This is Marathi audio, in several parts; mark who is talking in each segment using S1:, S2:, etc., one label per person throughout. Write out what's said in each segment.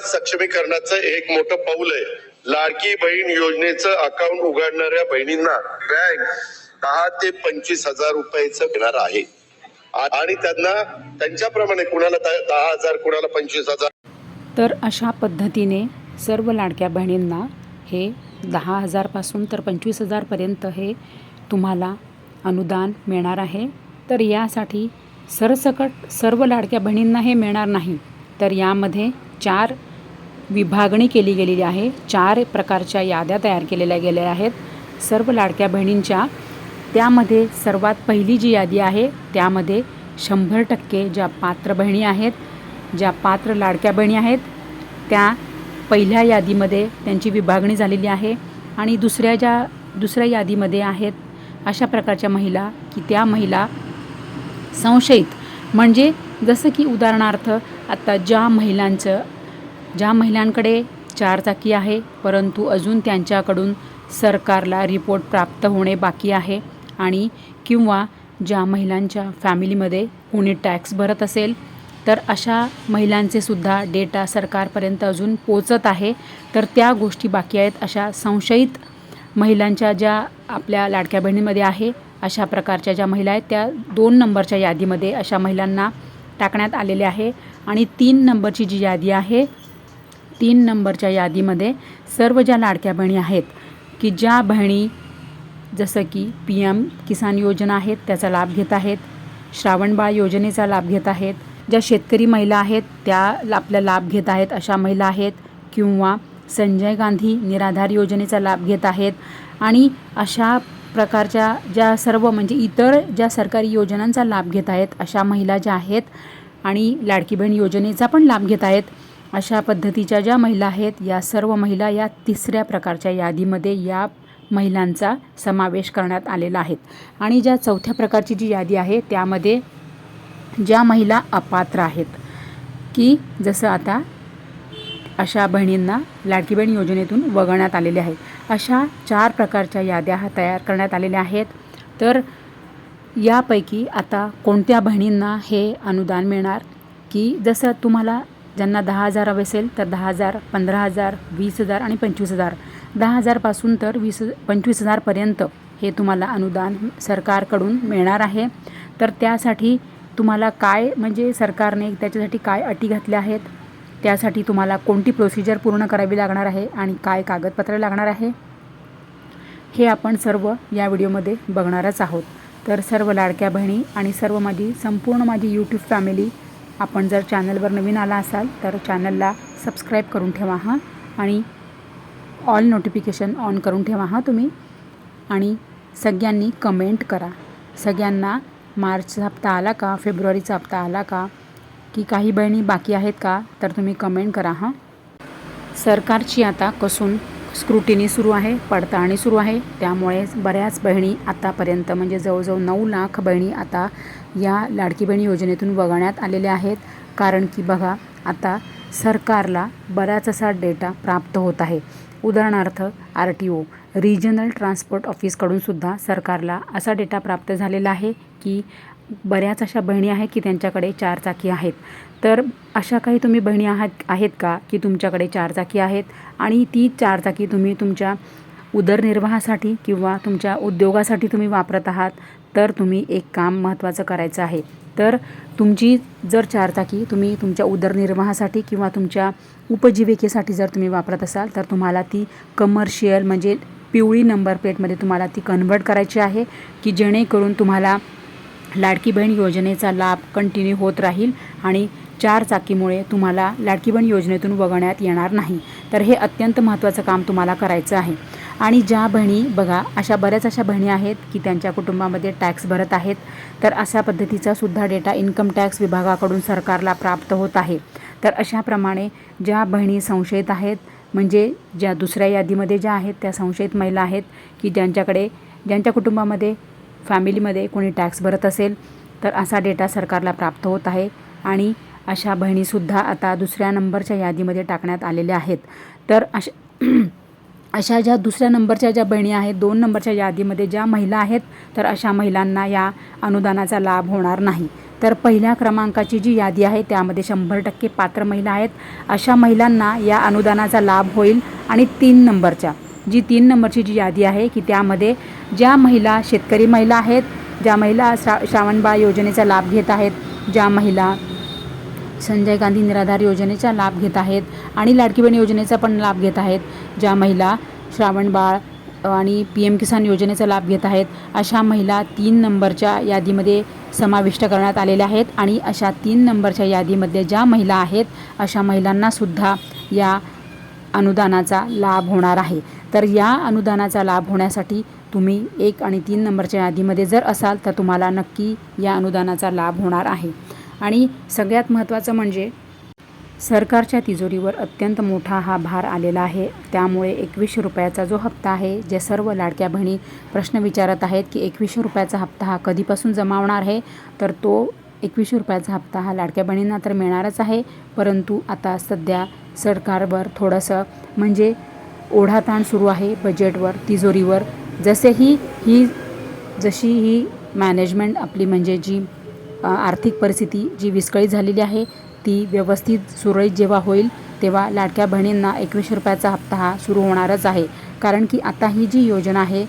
S1: सक्षमीकरणाचं एक मोठं पाऊल आहे. लाडकी बहीण योजनेचं अकाउंट उघडणाऱ्या बहिणींना बँक दहा ते पंचवीस हजार रुपयाचं देणार आहे. आणि त्यांना त्यांच्याप्रमाणे कुणाला द- दहा हजार कुणाला पंचवीस हजार.
S2: तर अशा पद्धतीने सर्व लाडक्या बहिणींना हे दहा हजारपासून तर पंचवीस हजारपर्यंत हे तुम्हाला अनुदान मिळणार आहे. तर यासाठी सरसकट सर्व लाडक्या बहिणींना हे मिळणार नाही. तर यामध्ये चार विभागणी केली गेलेली आहे. चार प्रकारच्या याद्या तयार केलेल्या गेल्या आहेत. सर्व लाडक्या बहिणींच्या त्यामध्ये सर्वात पहिली जी यादी आहे त्यामध्ये शंभर टक्के ज्या पात्र बहिणी आहेत ज्या पात्र लाडक्या बहिणी आहेत त्या पहिल्या यादीमध्ये त्यांची विभागणी झालेली आहे. आणि दुसऱ्या ज्या दुसऱ्या यादीमध्ये आहेत अशा प्रकारच्या महिला की त्या महिला संशयित. म्हणजे जसं की उदाहरणार्थ आत्ता ज्या महिलांचं ज्या महिलांकडे चारचाकी आहे परंतु अजून त्यांच्याकडून सरकारला रिपोर्ट प्राप्त होणे बाकी आहे आणि किंवा ज्या महिलांच्या फॅमिलीमध्ये कोणी टॅक्स भरत असेल तर अशा महिलांचे सुद्धा डेटा सरकारपर्यंत अजून पोचत आहे. तर त्या गोष्टी बाकी आहेत अशा संशयित महिलांच्या ज्या आपल्या लाडक्या बहिणीमध्ये आहे अशा प्रकारच्या ज्या महिला आहेत त्या दोन नंबरच्या यादीमध्ये अशा महिलांना टाकण्यात आलेले आहे. आणि तीन नंबरची जी यादी आहे तीन नंबरच्या यादीमध्ये सर्व ज्या लाडक्या बहिणी आहेत की ज्या बहिणी जसं की पी एम किसान योजना आहेत त्याचा लाभ घेत आहेत श्रावणबाळ योजनेचा लाभ घेत आहेत ज्या शेतकरी महिला आहेत त्या आपला लाभ घेत आहेत अशा महिला आहेत किंवा संजय गांधी निराधार योजनेचा लाभ घेत आहेत आणि अशा प्रकारच्या ज्या सर्व म्हणजे इतर ज्या सरकारी योजनांचा लाभ घेत आहेत अशा महिला ज्या आहेत आणि लाडकी बहीण योजनेचा पण लाभ घेत आहेत अशा पद्धतीच्या ज्या महिला आहेत या सर्व महिला या तिसऱ्या प्रकारच्या यादीमध्ये या महिलांचा समावेश करण्यात आलेला आहे. आणि ज्या चौथ्या प्रकारची जी यादी आहे त्यामध्ये ज्या महिला अपात्र आहेत की जसं आता अशा बहिणींना लाडकी बहीण योजनेतून वगळण्यात आलेले आहे अशा चार प्रकारच्या याद्या हा तयार करण्यात आलेल्या आहेत. तर यापैकी आता कोणत्या बहिणींना हे अनुदान मिळणार की जसं तुम्हाला ज्यांना दहा हजार हवे असेल तर दहा हजार पंधरा हजार वीस हजार आणि पंचवीस हजार. दहा हजारपासून तर वीस पंचवीस हजारपर्यंत हे तुम्हाला अनुदान सरकारकडून मिळणार आहे. तर त्यासाठी तुम्हाला काय म्हणजे सरकारने त्याच्यासाठी काय अटी घातल्या आहेत? त्यासाठी तुम्हाला कोणती प्रोसिजर पूर्ण करावी लागणार आहे आणि काय कागदपत्र लागणार आहे? हे आपण सर्व या व्हिडिओमध्ये बघणारच आहोत. तर सर्व लाडक्या बहिणी आणि सर्व माझी संपूर्ण माझी यूट्यूब फॅमिली आपण जर चॅनलवर नवीन आला असाल तर चॅनलला सबस्क्राईब करून ठेवा हां आणि ऑल नोटिफिकेशन ऑन करून ठेवा हां तुम्ही. आणि सगळ्यांनी कमेंट करा. सगळ्यांना मार्चचा हप्ता आला का फेब्रुवारीचा हप्ता आला का की काही बहिणी बाकी आहेत का तर तुम्ही कमेंट करा हां. सरकारची आता कसून स्क्रुटिनी सुरू आहे पडताळणी सुरू आहे. त्यामुळे बऱ्याच बहिणी आतापर्यंत म्हणजे जवळजवळ नऊ लाख बहिणी आता या लाडकी बहिणी योजनेतून वगळण्यात आलेल्या आहेत. कारण की बघा आता सरकारला बराच असा डेटा प्राप्त होत आहे. उदाहरणार्थ R T O regional transport ऑफिसकडूनसुद्धा सरकारला असा डेटा प्राप्त झालेला आहे की बऱ्याच अशा बहिणी आहेत की त्यांच्याकडे चारचाकी आहेत. तर अशा काही तुम्ही बहिणी आहात आहेत का की तुमच्याकडे चारचाकी आहेत? आणि ती चारचाकी तुम्ही तुमच्या उदरनिर्वाहासाठी किंवा तुमच्या उद्योगासाठी तुम्ही वापरत आहात तर तुम्ही एक काम महत्त्वाचं करायचं आहे. तर तुमची जर चारचाकी तुम्ही तुमच्या उदरनिर्वाहासाठी किंवा तुमच्या उपजीविकेसाठी जर तुम्ही वापरत असाल तर तुम्हाला ती कमर्शियल म्हणजे पिवळी नंबर प्लेटमध्ये तुम्हाला ती कन्वर्ट करायची आहे की जेणेकरून तुम्हाला लाडकी बहीण योजनेचा लाभ कंटिन्यू होत राहील आणि चार चाकीमुळे तुम्हाला लाडकीबण योजनेतून वगळण्यात येणार नाही. तर हे अत्यंत महत्त्वाचं काम तुम्हाला करायचं आहे. आणि ज्या बहिणी बघा अशा बऱ्याच अशा बहिणी आहेत की त्यांच्या कुटुंबामध्ये टॅक्स भरत आहेत. तर अशा पद्धतीचा सुद्धा डेटा इन्कम टॅक्स विभागाकडून सरकारला प्राप्त होत आहे. तर अशाप्रमाणे ज्या बहिणी संशयित आहेत म्हणजे ज्या दुसऱ्या यादीमध्ये ज्या आहेत त्या संशयित महिला आहेत की ज्यांच्याकडे ज्यांच्या कुटुंबामध्ये फॅमिलीमध्ये कोणी टॅक्स भरत असेल तर असा डेटा सरकारला प्राप्त होत आहे. आणि अशा बहिणीसुद्धा आता दुसऱ्या नंबरच्या यादीमध्ये टाकण्यात आलेल्या आहेत. तर अशा अशा ज्या दुसऱ्या नंबरच्या ज्या बहिणी आहेत दोन नंबरच्या यादीमध्ये ज्या महिला आहेत तर अशा महिलांना या अनुदानाचा लाभ होणार नाही. तर पहिल्या क्रमांकाची जी यादी आहे त्यामध्ये शंभर टक्के पात्र महिला आहेत. अशा महिलांना या अनुदानाचा लाभ होईल आणि तीन नंबरच्या. जी तीन नंबरची जी यादी आहे की त्यामध्ये ज्या महिला शेतकरी महिला आहेत ज्या महिला श्रा श्रावणबाळ योजनेचा लाभ घेत आहेत ज्या महिला संजय गांधी निराधार योजनेचा लाभ घेत आहेत आणि लाडकी बहीण योजनेचा पण लाभ घेत आहेत ज्या महिला श्रावणबाळ आणि पी एम किसान योजनेचा लाभ घेत आहेत अशा महिला तीन नंबरच्या यादीमध्ये समाविष्ट करण्यात आलेल्या आहेत आणि अशा तीन नंबरच्या यादीमध्ये ज्या महिला आहेत अशा महिलांनासुद्धा या अनुदानाचा लाभ होणार आहे. तर या अनुदानाचा लाभ होण्यासाठी तुम्ही एक आणि तीन नंबरच्या यादीमध्ये जर असाल तर तुम्हाला नक्की या अनुदानाचा लाभ होणार आहे. आणि सगळ्यात महत्त्वाचं म्हणजे सरकारच्या तिजोरीवर अत्यंत मोठा हा भार आलेला आहे. त्यामुळे एकवीसशे रुपयाचा जो हप्ता आहे जे सर्व लाडक्या बहिणी प्रश्न विचारत आहेत की एकवीसशे रुपयाचा हप्ता हा कधीपासून जमा होणार आहे तर तो एकवीसशे रुपयाचा हप्ता हा लाडक्या बहिणींना तर मिळणारच आहे. परंतु आता सध्या सरकारवर थोडंसं म्हणजे ओढाताण सुरू आहे बजेटवर तिजोरीवर. जसेही ही जशी ही मॅनेजमेंट आपली म्हणजे जी आर्थिक परिस्थिती जी विस्कळीत झालेली आहे ती व्यवस्थित सुरळीत जेव्हा होईल तेव्हा लाडक्या बहिणींना एकवीसशे रुपयाचा हप्ता हा सुरू होणारच आहे. कारण की आता ही जी योजना आहे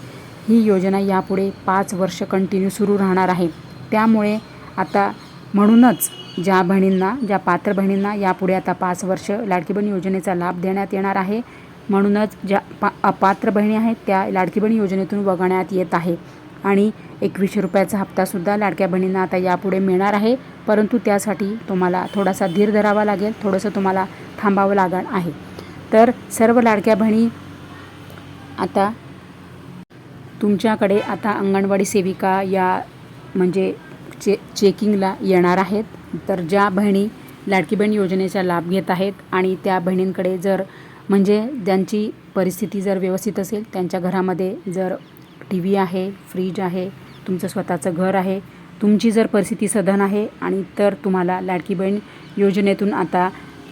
S2: ही योजना यापुढे पाच वर्ष कंटिन्यू सुरू राहणार आहे. त्यामुळे आता म्हणूनच ज्या बहिणींना ज्या पात्र बहिणींना यापुढे आता पाच वर्ष लाडकी बहीण योजनेचा लाभ देण्यात येणार आहे म्हणूनच ज्या पा अपात्र बहिणी आहेत त्या लाडकी बहीण योजनेतून वगळण्यात येत आहे. आणि एकवीसशे रुपयाचा हप्तासुद्धा लाडक्या बहिणींना आता यापुढे मिळणार आहे. परंतु त्यासाठी तुम्हाला थोडासा धीर धरावा लागेल थोडंसं तुम्हाला थांबावं लागणार आहे. तर सर्व लाडक्या बहिणी आता तुमच्याकडे आता अंगणवाडी सेविका या म्हणजे चे चेकिंगला येणार आहेत. तर ज्या बहिणी लाडकी बहीण योजनेचा लाभ घेत आहेत आणि त्या बहिणींकडे जर म्हणजे ज्यांची परिस्थिती जर व्यवस्थित असेल त्यांच्या घरामध्ये जर टी व्ही आहे फ्रीज आहे तुमचं स्वतःचं घर आहे तुमची जर परिस्थिती सधन आहे आणि तर तुम्हाला लाडकी बहीण योजनेतून आता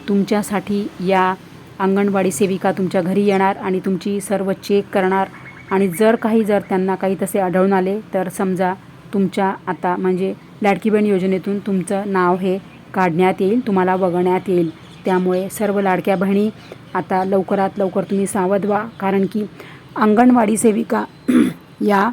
S2: तुमच्यासाठी या अंगणवाडी सेविका तुमच्या घरी येणार आणि तुमची सर्व चेक करणार. आणि जर काही जर त्यांना काही तसे आढळून आले तर समजा तुमच्या आता म्हणजे लाडकी बहीण योजनेतून तुमचं नाव हे काढण्यात येईल तुम्हाला वगळण्यात येईल. त्यामुळे सर्व लाडक्या बहिणी आता लवकरात लवकर तुम्ही सावध व्हा. कारण की अंगणवाडी सेविका या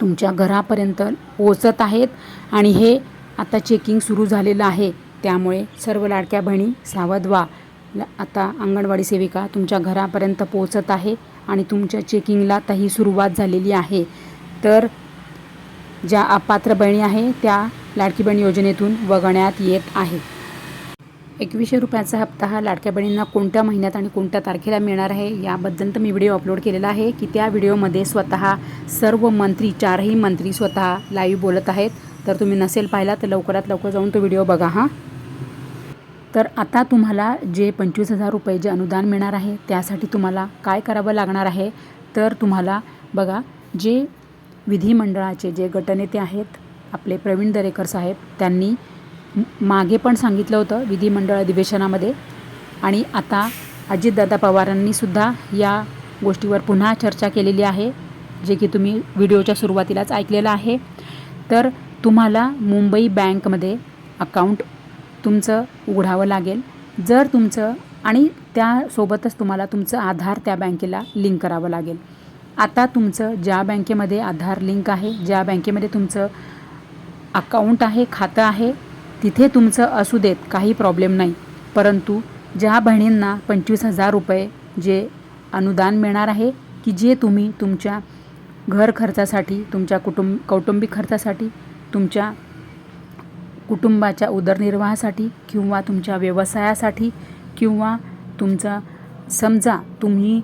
S2: तुमच्या घरापर्यंत पोचत आहेत. आणि हे आता चेकिंग सुरू झालेलं आहे. त्यामुळे सर्व लाडक्या बहिणी सावध व्हा. आता अंगणवाडी सेविका तुमच्या घरापर्यंत पोचत आहे आणि तुमच्या चेकिंगला आताही सुरुवात झालेली आहे. तर ज्या अपात्र बहिणी आहे त्या लाडकी बहीण योजनेतून वगळण्यात येत आहेत एकवीसशे रुपयाचा हप्ता हा लाडक्या बहिणींना कोणत्या महिन्यात आणि कोणत्या तारखेला मिळणार आहे याबद्दल तर मी व्हिडिओ अपलोड केलेला आहे की त्या व्हिडिओमध्ये स्वतः सर्व मंत्री चारही मंत्री स्वतः लाईव्ह बोलत आहेत. तर तुम्ही नसेल पाहिला तर लवकरात लवकर जाऊन तो व्हिडिओ बघा हां. तर आता तुम्हाला जे पंचवीस हजार रुपये जे अनुदान मिळणार आहे त्यासाठी तुम्हाला काय करावं लागणार आहे? तर तुम्हाला बघा जे विधिमंडळाचे जे गटनेते आहेत आपले प्रवीण दरेकर साहेब त्यांनी मागे पण सांगितलं होतं विधिमंडळ अधिवेशनामध्ये. आणि आता अजितदादा पवारांनीसुद्धा या गोष्टीवर पुन्हा चर्चा केलेली आहे जे की तुम्ही व्हिडिओच्या सुरुवातीलाच ऐकलेलं आहे. तर तुम्हाला मुंबई बँकमध्ये अकाउंट तुमचं उघडावं लागेल. जर तुमचं आणि त्यासोबतच तुम्हाला तुमचं आधार त्या बँकेला लिंक करावं लागेल. आता तुमचं ज्या बँकेमध्ये आधार लिंक आहे ज्या बँकेमध्ये तुमचं अकाउंट आहे खातं आहे तिथे तुमचं असू देत काही प्रॉब्लेम नाही. परंतु ज्या बहिणींना पंचवीस हजार रुपये जे अनुदान मिळणार आहे की जे तुम्ही तुमच्या घर खर्चासाठी तुमच्या कुटुंब कौटुंबिक खर्चासाठी तुमच्या कुटुंबाच्या उदरनिर्वाहासाठी किंवा तुमच्या व्यवसायासाठी किंवा तुमचा समजा तुम्ही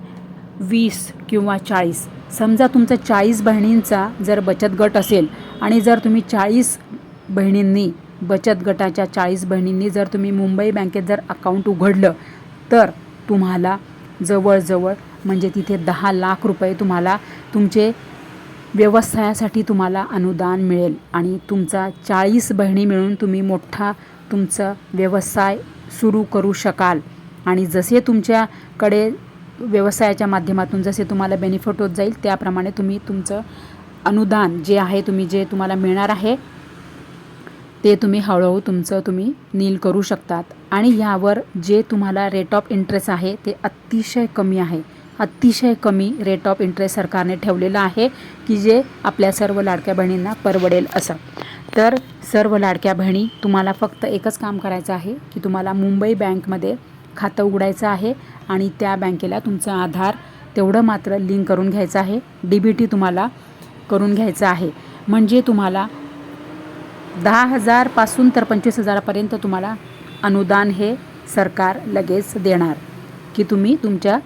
S2: वीस किंवा चाळीस समजा तुमचा चाळीस बहिणींचा जर बचत गट असेल आणि जर तुम्ही चाळीस बहिणींनी बचत गटाच्या चाळीस बहिणींनी जर तुम्ही मुंबई बँकेत जर अकाउंट उघडलं तर तुम्हाला जवळजवळ म्हणजे तिथे दहा लाख रुपये तुम्हाला तुमचे व्यवसायासाठी तुम्हाला अनुदान मिळेल. आणि तुमचा चाळीस बहिणी मिळून तुम्ही मोठा तुमचा व्यवसाय सुरू करू शकाल. आणि जसे तुमच्याकडे व्यवसायाच्या माध्यमातून जसे तुम्हाला बेनिफिट होत जाईल त्याप्रमाणे तुम्ही तुमचं अनुदान जे आहे तुम्ही जे तुम्हाला मिळणार आहे ते तुम्ही हळूहळू तुमचं तुम्ही नील करू शकतात. आणि यावर जे तुम्हाला रेट ऑफ इंटरेस्ट आहे ते अतिशय कमी आहे. अतिशय कमी रेट ऑफ इंटरेस्ट सरकारने ठेवलेलं आहे की जे आपल्या सर्व लाडक्या बहिणींना परवडेल असं. तर सर्व लाडक्या बहिणी तुम्हाला फक्त एकच काम करायचं आहे की तुम्हाला मुंबई बँकमध्ये खातं उघडायचं आहे आणि त्या बँकेला तुमचं आधार तेवढं मात्र लिंक करून घ्यायचं आहे. डी बी टी तुम्हाला करून घ्यायचं आहे. म्हणजे तुम्हाला दहा हजारपासून तर पंचवीस हजारापर्यंत तुम्हाला अनुदान हे सरकार लगेच देणार. की तुम्ही तुमच्या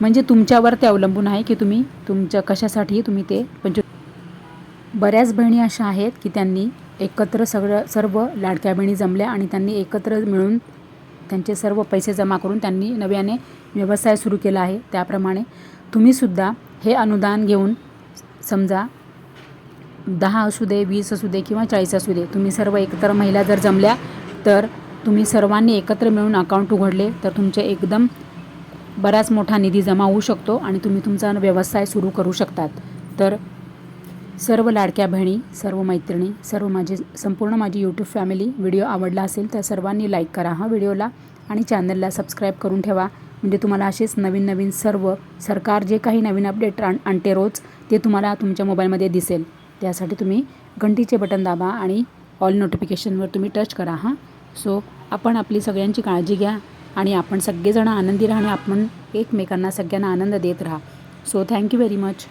S2: म्हणजे तुमच्यावर ते अवलंबून आहे की तुम्ही तुमच्या कशासाठी तुम्ही ते पंचवीस बऱ्याच बहिणी अशा आहेत की त्यांनी एकत्र सगळं सर्व लाडक्या बहिणी जमल्या आणि त्यांनी एकत्र मिळून त्यांचे सर्व पैसे जमा करून त्यांनी नव्याने व्यवसाय सुरू केला आहे. त्याप्रमाणे तुम्हीसुद्धा हे अनुदान घेऊन समजा दहा असू दे वीस असू दे किंवा चाळीस असू दे तुम्ही सर्व एकत्र महिला जर जमल्या तर तुम्ही सर्वांनी एकत्र मिळून अकाउंट उघडले तर तुमचे एकदम बराच मोठा निधी जमा होऊ शकतो आणि तुम्ही तुमचा व्यवसाय सुरू करू शकतात. तर सर्व लाडक्या बहिणी सर्व मैत्रिणी सर्व माझी संपूर्ण माझी यूट्यूब फॅमिली व्हिडिओ आवडला असेल तर सर्वांनी लाईक करा हा व्हिडिओला आणि चॅनलला सबस्क्राईब करून ठेवा. म्हणजे तुम्हाला असेच नवीन नवीन सर्व सरकार जे काही नवीन अपडेट आण आणते रोज ते तुम्हाला तुमच्या मोबाईलमध्ये दिसेल. त्यासाठी तुम्ही घंटीचे बटन दाबा आणि ऑल नोटिफिकेशनवर तुम्ही टच करा हां. सो आपण आपली सगळ्यांची काळजी घ्या आणि आपण सगळेजण आनंदी राहा आणि आपण एकमेकांना सगळ्यांना आनंद देत राहा. So thank you very much.